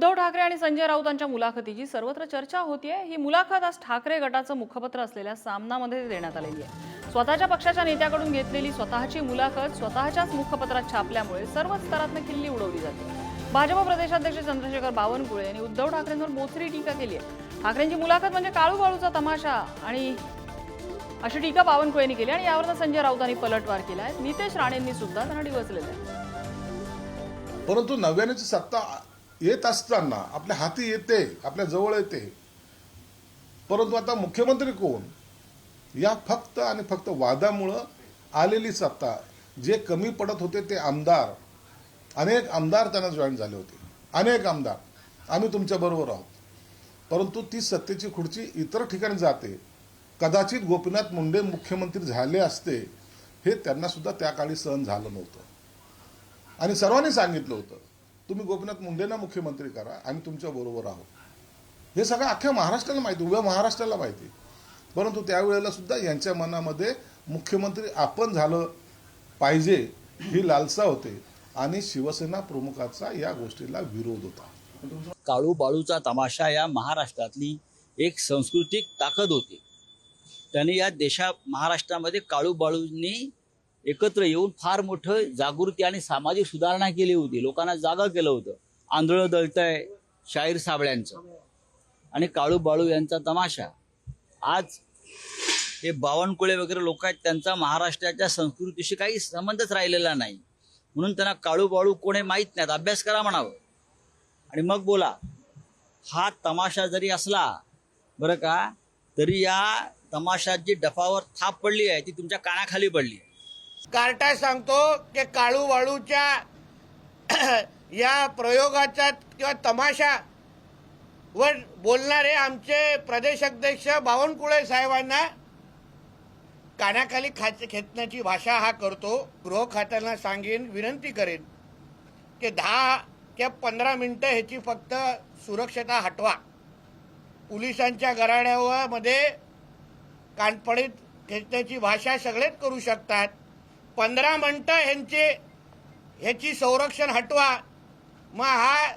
उद्धव ठाकरे आणि संजय राऊतांच्या मुलाखतीची सर्वत्र चर्चा होतीये. ही मुलाखत आज ठाकरे गटाचं मुखपत्र असलेल्या सामनामध्ये देण्यात आलेली आहे. स्वतःच्या पक्षाच्या नेत्याकडून घेतलेली स्वतःची मुलाखत स्वतःच्याच मुखपत्रात छापल्यामुळे सर्वच स्तरातनं किल्ली उडवली जाते. भाजप प्रदेशाध्यक्ष चंद्रशेखर बावनकुळे यांनी उद्धव ठाकरेंवर मोचरी टीका केली आहे. ठाकरेंची मुलाखत म्हणजे काळू बाळूचा तमाशा आणि अशी टीका बावनकुळेंनी केली आणि यावर संजय राऊतांनी पलटवार केला आहे नितेश राणेंनी सुद्धा त्यांना डिवचलेलं आहे. परंतु नव्यानेची सत्ता येत असताना आपल्या हाती येते आपल्या जवळ येते. परंतु आता मुख्यमंत्री कोण? या फक्त आणि फक्त वादामुळं आलेली सत्ता जे कमी पडत होते ते आमदार. अनेक आमदार त्यांना जॉईन झाले होते. अनेक आमदार. आम्ही तुमच्याबरोबर आहोत. परंतु ती सत्तेची खुर्ची इतर ठिकाणी जाते. कदाचित गोपीनाथ मुंडे मुख्यमंत्री झाले असते हे त्यांना सुद्धा त्या काळी सहन झालं नव्हतं. आणि सर्वांनी सांगितलं होतं. तुम्ही गोपीनाथ मुंडेंना मुख्यमंत्री करा आम्ही तुमच्या बरोबर आहोत. हे सगळं अख्ख्या महाराष्ट्राला माहिती उभ्या महाराष्ट्राला माहिती. परंतु त्यावेळेला सुद्धा यांच्या मनामध्ये मुख्यमंत्री आपण झालं पाहिजे ही लालसा होते. आणि शिवसेना प्रमुखाचा या गोष्टीला विरोध होता. काळू बाळूचा तमाशा या महाराष्ट्रातली एक सांस्कृतिक ताकद होती. त्याने या देशा महाराष्ट्रामध्ये काळू बाळूंनी एकत्र येऊन फार मोठं जागृती आणि सामाजिक सुधारणा केली होती. लोकांना जागा केलं होतं. आंधळं दळतंय शाहीर साबळ्यांचं. आणि काळू बाळू यांचा तमाशा. आज हे बावनकुळे वगैरे लोक आहेत त्यांचा महाराष्ट्राच्या संस्कृतीशी काही संबंधच राहिलेला नाही. म्हणून त्यांना काळू बाळू कोणी माहीत नाहीत. अभ्यास करा म्हणावं. आणि मग बोला हा तमाशा जरी असला बरं का तरी या तमाशात जी डफावर थाप पडली आहे ती तुमच्या कानाखाली पडली आहे. कार्टा सांगतो की काळू वाळूच्या या प्रयोगाचा किंवा तमाशा वर बोलणारे आमचे प्रदेश अध्यक्ष बावनकुळे साहेबांना कानाखाली खाच खेचण्याची भाषा हा करतो. गृह खात्याला सांगेन विनंती करेन की दहा किंवा पंधरा मिनटं ह्याची फक्त सुरक्षता हटवा. पोलिसांच्या घराण्यामध्ये कानपडीत खेचण्याची भाषा सगळेच करू शकतात. पंधरा मिनटं ह्यांचे ह्याची संरक्षण हटवा. मग हा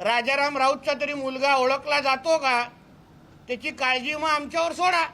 राजाराम राऊतचा तरी मुलगा ओळखला जातो का? त्याची काळजी मग आमच्यावर सोडा.